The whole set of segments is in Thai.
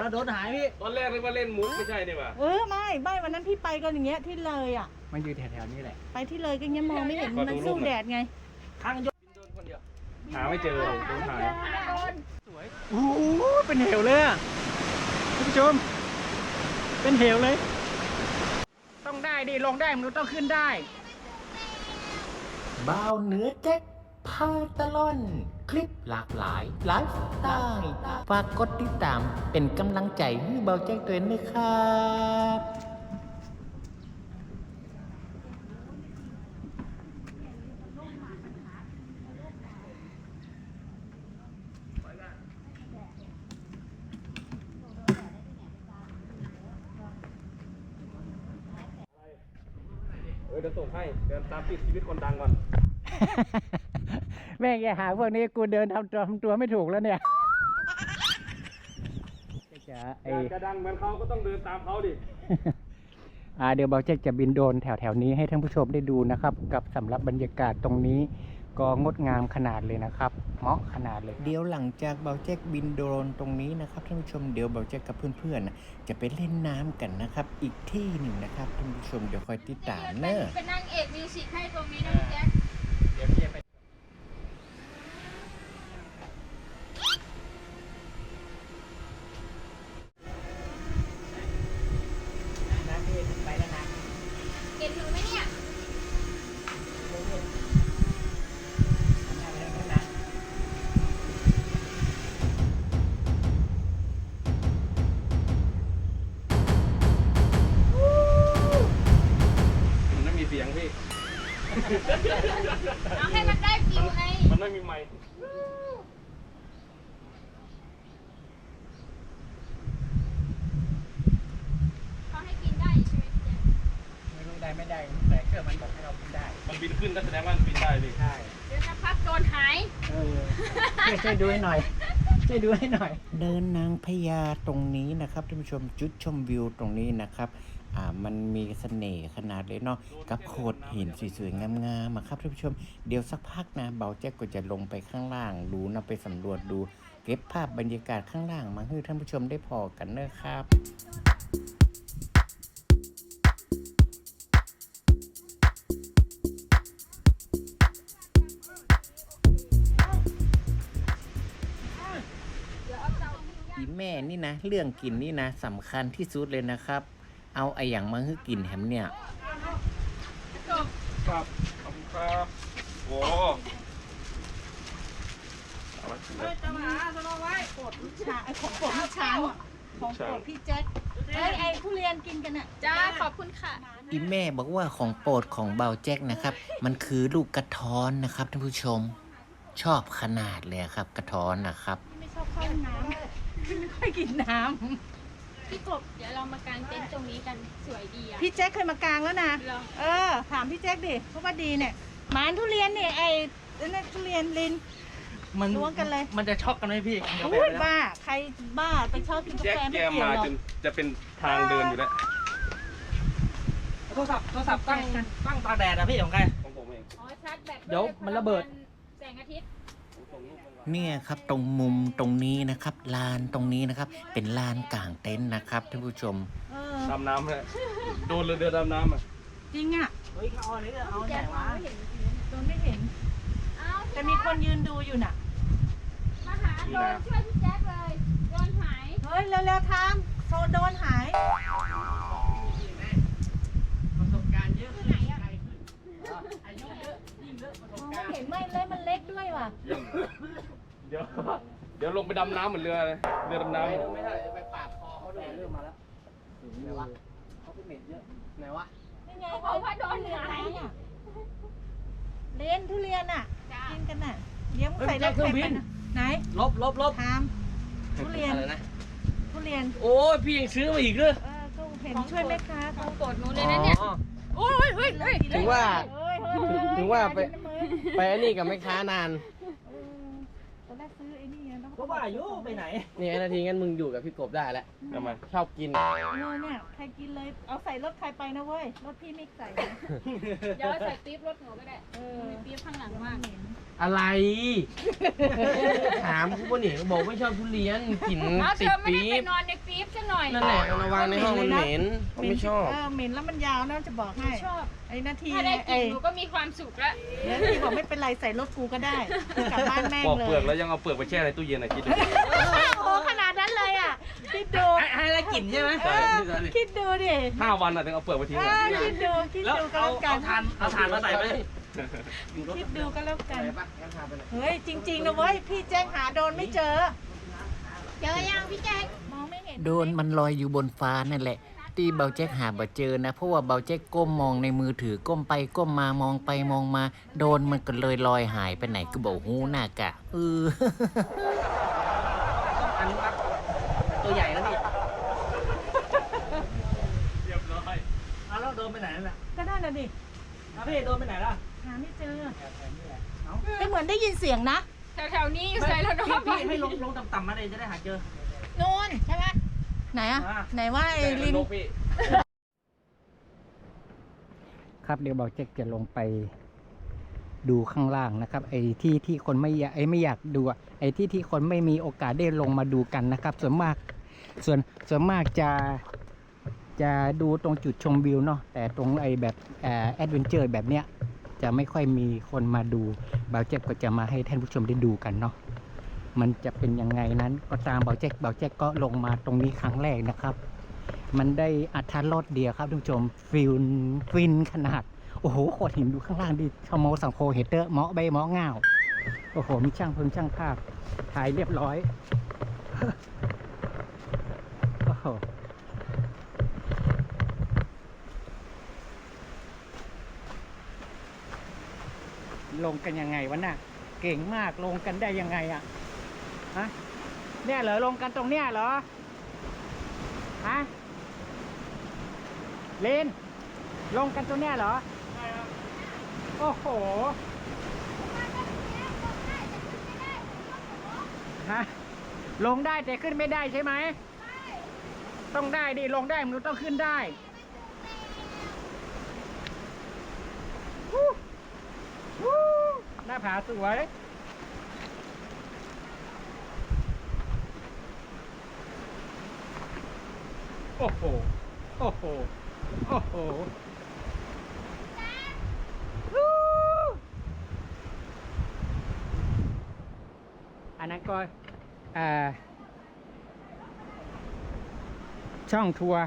แล้วโดนหายพี่ ตอนแรกนึกว่าเล่นมุกไม่ใช่นี่หว่าเออไม่ไม่วันนั้นพี่ไปกันอย่างเงี้ยที่เลยอะ มันอยู่แถวๆนี้แหละ ไปที่เลยก็เงี้ยมองไม่เห็นขอดูมันรูสู้ปหน่อยแดดไงข้างยศหาไม่เจอเลยโดนหายโอ้โหเป็นเหวเลยอะท่านผู้ชม เป็นเหวเลย ต้องได้ดิลงได้มันต้องขึ้นได้บ่าวเหนือแจ็ค พาตะลอน คลิปหลากหลายไลฟ์สไตล์ฝากกดติดตามเป็นกำลังใจให้บ่าวแจ็คตัวเองด้วยครับเออเดี๋ยวส่งให้เดินตามติดชีวิตคนดังก่อน แม่งอย่าหาพวกนี้กูเดินทำตัวทำตัวไม่ถูกแล้วเนี่ยจะไออยากจะดังเหมือนเขาก็ต้องเดินตามเขาดิ อ่าเดี๋ยวเบาเจ๊กจะบินโดรนแถวๆนี้ให้ท่านผู้ชมได้ดูนะครับ กับสำหรับบรรยากาศตรงนี้ ก็งดงามขนาดเลยนะครับเหมาะขนาดเลย เดี๋ยวหลังจากเบาแจ็คบินโดรนตรงนี้นะครับท่านผู้ชมเดี๋ยวเบาแจ็คกับเพื่อนๆน่ะจะไปเล่นน้ำกันนะครับ อีกที่หนึ่งนะครับท่านผู้ชมเดี๋ยวคอยติดตามเนอะ เป็นนางเอกมิวสิกให้ตรงนี้นะพี่แจ๊ค เอาให้มันได้ฟิวไงมันไม่มีไมค์เขาให้กินได้ใช่ไหมพี่แจ๊คไม่รู้ได้ไม่ได้แต่เครื่องมันบอกให้เราขึ้นได้มันบินขึ้นก็แสดงว่ามันบินได้ดิใช่เดี๋ยวสักพักโดนหาย เออช่วยช่วยดูให้หน่อยช่วยดูให้หน่อย เดินนางพญาตรงนี้นะครับท่านผู้ชมจุดชมวิวตรงนี้นะครับ อ่ามันมีเสน่ห์ขนาดเลยเนาะกับโขดหินสวยๆงามๆอะครับท่านผู้ชม เดี๋ยวสักพักนะเบาแจ็คก็จะลงไปข้างล่างดูนะไปสำรวจดู เก็บภาพบรรยากาศข้างล่างมาให้ท่านผู้ชมได้พอกันเนอะครับอีแม่นี่นะ เรื่องกินนี่นะสำคัญที่สุดเลยนะครับ เอาไออย่างมาให้กินแฮมเนี่ย ครับขอบคุณครับโอ้เอาไว้กินเลยจะมาจะมาไว้โปรดลูกช้างไอ้ของโปรดลูกช้างอะของโปรดพี่แจ็คไอ้ไอ้ทุเรียนกินกันอะจ้าขอบคุณค่ะ อีแม่บอกว่าของโปรดของเบาแจ็คนะครับ มันคือลูกกระท้อนนะครับท่านผู้ชม ชอบขนาดเลยครับ กระท้อนนะครับ ไม่ชอบเข้าห้องน้ำไม่ค่อยกินน้ พี่กบเดี๋ยวเรามากางเต็นท์ตรงนี้กันสวยดีอะำพี่แจ็คเคยมากางแล้วนะ เหรอ เออ ถามพี่แจ็คดิเพราะว่าดีเนี่ยหมานทุเรียนเนี่ยไอ้นั่นทุเรียนลิน มันล้วงกันเลย มันจะช็อกกันไหมพี่กินกาแฟอุ้ยไปแล้วบ้า ใครบ้าไปชอบกินกาแจ็คแฟแกไม่เกี่ยวมาหรอกจนจะเป็นทางเดินอยู่แล้ว โทรศัพท์โทรศัพท์ตั้งตั้งตากแดดอะพี่ของใคร ของผมเอง อ๋อชาร์จแบตเดี๋ยวมันระเบิด แสงอาทิตย์ เนี่ยครับตรงมุมตรงนี้นะครับ ลานตรงนี้นะครับ เป็นลานกลางเต็นท์นะครับท่านผู้ชม เออดำน้ำเลยโดนเลยเรือดำน้ำอะจริงอะเฮ้ยเขาเอาอันนี้เอาพี่ไหนแจ๊คมองวะไม่เห็นโดนไม่เห็น เอ้าแต่มีคนยืนดูอยู่น่ะ มาหาโดนช่วยพี่แจ๊คเลยโดนหาย เฮ้ยเร็วๆทำโซโดนหาย ประสบการณ์เยอะ ที่ไหนอะ อายุเยอะยิ่งเยอะประสบ มอง การณ์ ไม่เห็นไม่เลยมันเล็กด้วยว่ะ เดี๋ยว เดี๋ยวลงไปดำน้ำเหมือนเรือเลย เรือดำน้ำไม่ได้ไปปาดคอเขาด้วยเริ่มมาแล้วไหนวะเขาเป็นเน็ตเยอะไหนวะนี่ไงเขาบอกว่าโดนหายอะเลนทุเรียนอะจ้ากินกันน่ะเลี้ยงเฮ้ยใส่ไม่ใช่เครื่องบินะไหนลบลบลบทำทุเรียน อะไรนะทุเรียน โอ้ยพี่ยังซื้อมาอีกเลยเออก็เห็นช่วยแม่ค้าขเขาองโปรดหนูเลยนะเนี่ย โอ้ยเฮ้ยเฮ้ยถึงว่าเฮ้ยเฮ้ยเฮ้ยถึงว่าไป อย่เล่นนะมึงไปอันนี้กับแม่ค้านาน เออตอนแรกซื้อไอ้นี่ไงแล้วก็ว่าอยู่ไปไหนนี่ไอ้นาทีงั้นมึงอยู่กับพี่กบได้แล้วทำไมชอบกิน เออเนี่ยใครกินเลย เอาใส่รถใครไปนะเว้ย รถพี่ไม่ใส่นะเดี๋ยวใส่ปี๊บรถหนูก็ได้เออมีปี๊บข้างหลังมาก อะไร ถามกูป่ะนี่บอกไม่ชอบทุเรียนกลิ่นเอาเธติดอไม่ได้ปี๊ไปบนอนในปี๊บซะหน่อยนั่นแหละเอามาวางในห้องมันเหม็นเขาไม่ชอบ เออเหม็นแล้วมันยาวนะจะบอกให้ ชอบ ไอ้นาทีถ้าได้กิไอ้นหนูก็มีความสุขแล้วนาทีบอกไม่เป็นไรใส่รถกูก็ได้กลับบ้านแม่งปอกเลเปลือกยแล้วยังเอาเปลือกไปแช่ในตู้เย็นอะคิดดู โอ้ขนาดนั้นเลยอะคิดดูให้ละกลิ่นใช่ไหม เออคิดดูดิห้าวันอะถึงเอาเปลือกไปทิ้งเออะอคิดดูคิดแล้วดูก็เอาแล้วกัเอาน ทานเอาทานมาใส่ไหมคิดดูก็แล้วกัน เฮ้ย จริงๆนะเว้ย พี่แจ้งหาโดนไม่เจอ เจอยังพี่แจ๊คมองไม่เห็นโดนมันลอยอยู่บนฟ้านั่นแหละ ที่เบาแจ็คหาบ่เจอนะเพราะว่าเบาแจ็คก้มมองในมือถือก้มไปก้มมามองไปมองมา โดนมันก็เลยลอยหายไปไหนก็บอกหูหน้ากะเอออันนี้ครับตัวใหญ่แล้วพี่เรียบร้อยเอาแล้วโดนไปไหนนั่นแหละก็ได้นะดิเอาพี่โดนไปไหนล่ะหาไม่เจอไม่เหมือนได้ยินเสียงนะแถวๆนี้อยู่ใส่แล้วเนาะพี่พี่ให้ลงลงต่ำๆมาเลยจะได้หาเจอนูนใช่ไหม ไหนอะอ่าไหนว่าไอ้ลิงนกพี่ ครับเดี๋ยวเบาแจ็คจะลงไปดูข้างล่างนะครับ ไอ้ที่ที่คนไม่อยากไอ้ไม่อยากดูอะไอ้ที่ที่คนไม่มีโอกาสได้ลงมาดูกันนะครับ ส่วนมากส่วนส่วนมากจะจะดูตรงจุดชมวิวเนาะแต่ตรงไอ้แบบแอดเวนเจอร์แบบเนี้ยจะไม่ค่อยมีคนมาดูเบาแจ็คก็จะมาให้ท่านผู้ชมได้ดูกันเนาะ มันจะเป็นยังไงนั้นก็ตามเบาแจ็คเบาแจ็คก็ลงมาตรงนี้ครั้งแรกนะครับ มันได้อัธรสเดียวครับท่านผู้ชมฟิลฟินขนาด โอ้โหขดหินดูข้างล่างดิชโมสังโคเฮเตอร์เมาะใบเมาะง่าโอ้โหมีช่างเพิ่มช่างภาพถ่ายเรียบร้อยโอ้โหลงกันยังไงวะน่ะ เก่งมากลงกันได้ยังไงอะ ฮะเนี่ยเหรอลงกันตรงเนี้ยเหรอฮะเลนลงกันตรงเนี้ยเหรอใช่ครับโอ้โหฮะลงได้แต่ขึ้นไม่ได้ใช่ไหมต้องได้ดิลงได้มันต้องขึ้นได้วู้วู้หน้าผาสวย โอ้โห โอ้โห โอ้โหอันนั้นก็ช่องทัวร์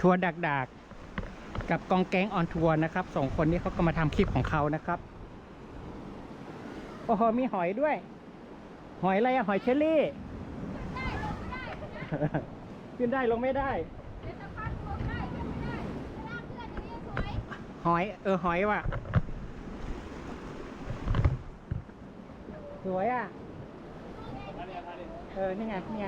ทัวร์ดักดักกับกองแก๊งออนทัวร์นะครับสองคนนี้เขาก็มาทำคลิปของเขานะครับ โอ้โห มีหอยด้วย หอยอะไรอะหอยเชอรี่ ขึ้นได้ลงไม่ได้ หอย เออหอยว่ะ สวยอะ เออ นี่ไง นี่ไง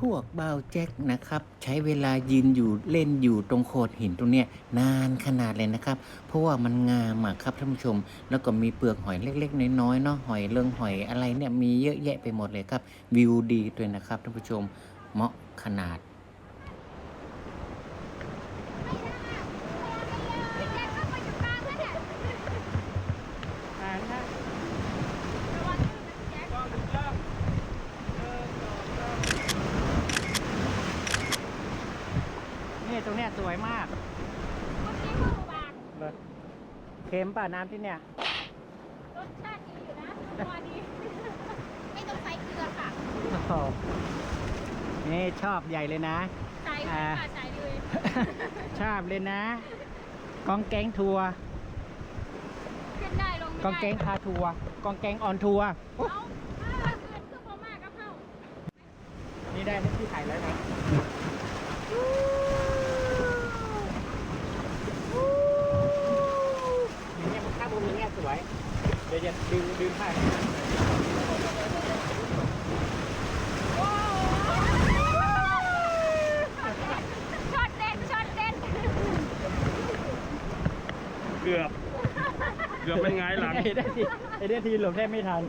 พวกเบาแจ็คนะครับ ใช้เวลายืนอยู่เล่นอยู่ตรงโขดหินตรงเนี้ยนานขนาดเลยนะครับ เพราะว่ามันงามอะครับท่านผู้ชม แล้วก็มีเปลือกหอยเล็ก ๆ น้อยๆเนาะหอยเรืองหอยอะไรเนี่ยมีเยอะแยะไปหมดเลยครับ วิวดีด้วยนะครับท่านผู้ชมเหมาะขนาด อ่านะนี่ต รงเนี้ยสวยมากเลยเค็มป่ะน้ำที่เนี่ยรสชาติดีอยู่นะตัวนี้ไม่ต้องใส่เกลือค่ะโอ้โหนี่ชอบใหญ่เลยนะ ใส่เลยค่ะใส่เลยชอบเลยนะ กองแกงทัวร์ขึ้นได้ลงไม่ได้กองแกงพาทัวร์กองแกงออนทัวร์เอาถ้าเกินคือพอมากก็เข้านี่ได้ที่ถ่ายแล้วนะอย่างเงี้ยมันข้ามมุมอย่างเงี้ยสวย เดี๋ยวจะดึงดึงผ้า ช็อตเด็ดช็อตเด็ด เกือบ เกือบเป็นไงหลัง ไอ้ได้ทีไอ้ได้ทีหลบแทบไม่ทัน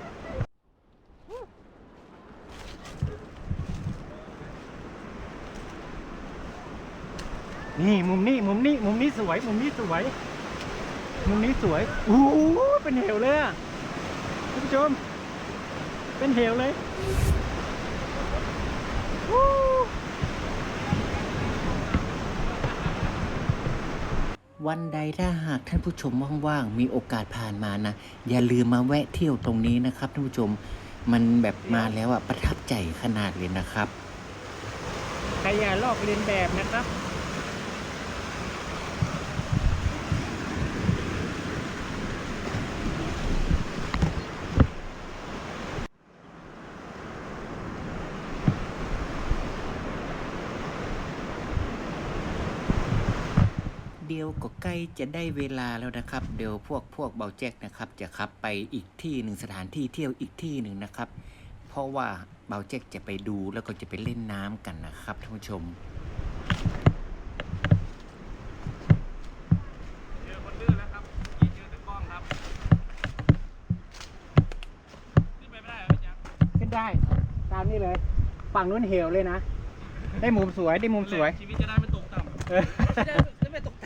นี่มุมนี้มุมนี้มุมนี้สวย มุมนี้สวย มุมนี้สวยอู้หูเป็นเหวเลยอะท่านผู้ชม เป็นเหวเลยอู้ วันใดถ้าหากท่านผู้ชมว่างๆมีโอกาสผ่านมานะ อย่าลืมมาแวะเที่ยวตรงนี้นะครับท่านผู้ชมมันแบบมาแล้วอะประทับใจขนาดเลยนะครับ ใครอย่าลอกเลียนแบบนะครับ ยวก็ใกล้จะได้เวลาแล้วนะครับ เดี๋ยวพวกพวกเบาแจ็คนะครับ จะขับไปอีกที่หนึ่งสถานที่เที่ยวอีกที่หนึ่งนะครับ เพราะว่าเบาแจ็คจะไปดูแล้วก็จะไปเล่นน้ำกันนะครับท่านผู้ชมเจอคนดื้อแล้วครับยี่เจอแต่กล้องครับขึ้นไปไม่ได้เหรอพี่แจ๊คขึ้นได้ตามนี้เลย ฝั่งนู้นเหวเลยนะ ได้มุมสวยได้มุมสวย ชีวิตจะได้ไม่ตกต่ำเ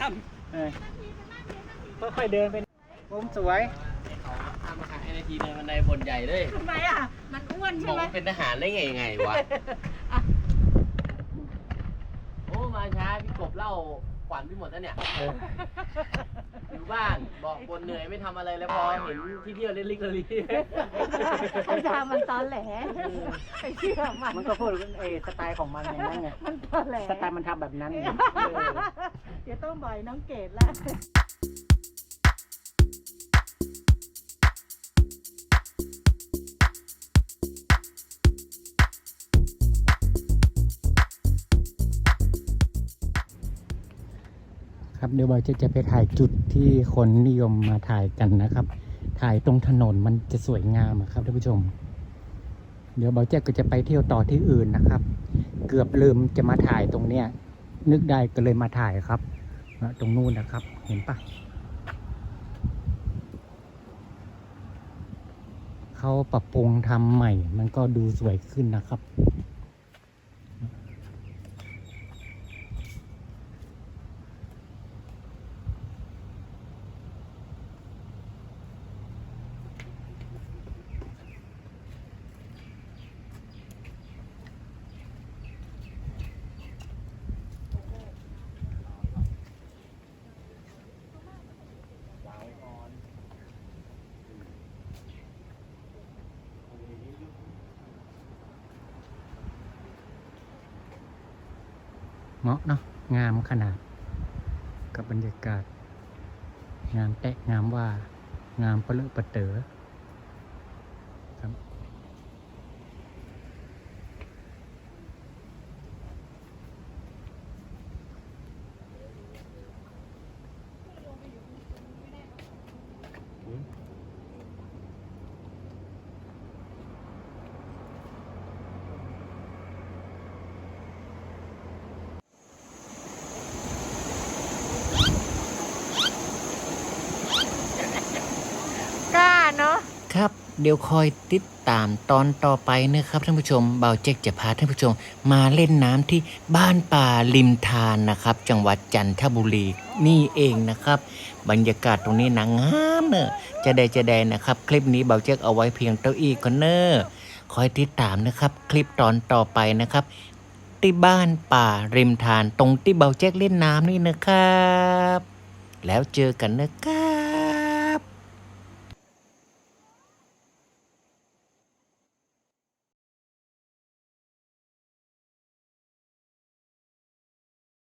ออจะไม่ตกต่ำเออค่อยๆเดินไปมุมสวย ทำมาขายนาทีเดินบันไดบนใหญ่เลยทำไมอะ มันอ้วนบใช่อกไหมว่าเป็นทหารได้ไงไงวะโอ้ มาช้าพี่กบเล่าขวัญพี่หมดแล้วเนี่ย เอออยู่ บ้านบอกบนเหนื่อยไม่ทำอะไรแล้วพอเห็นที่เที่ยวเล่นลิกเลยไอ้ดามันตอนแหลไปเชื่อมัน มันก็พูดเออสไตล์ของมันอย่างนั้นไงมันตอนแหลสไตล์มันทำแบบนั้นไงเออเดี๋ยวต้องบ่อยน้องเกดละ เดี๋ยวบอยจะจะไปถ่ายจุดที่คนนิยมมาถ่ายกันนะครับ ถ่ายตรงถนนมันจะสวยงามครับท่านผู้ชม เดี๋ยวบอยแจ๊กก็จะไปเที่ยวต่อที่อื่นนะครับ เกือบลืมจะมาถ่ายตรงเนี้ย นึกได้ก็เลยมาถ่ายครับ ตรงนู้นนะครับ เห็นปะเขาปรับปรุงทำใหม่ มันก็ดูสวยขึ้นนะครับ เหมาะเนาะงามขนาด กับบรรยากาศ งามแตะงามว่างามประเลอประเต๋อครับ เดี๋ยวคอยติดตามตอนต่อไปนะครับท่านผู้ชมเบาเจ๊กจะพาท่านผู้ชม มาเล่นน้ำที่บ้านป่าริมทานนะครับ จังหวัดจันทบุรีนี่เองนะครับ บรรยากาศตรงนี้นะงามเนอะจะได้จะได้นะครับ คลิปนี้เบาเจ๊กเอาไว้เพียงเท่าอีกคอนเนอะคอยติดตามนะครับ คลิปตอนต่อไปนะครับที่บ้านป่าริมทานตรงที่เบาเจ๊กเล่นน้ำนี่นะครับ แล้วเจอกันนะครับ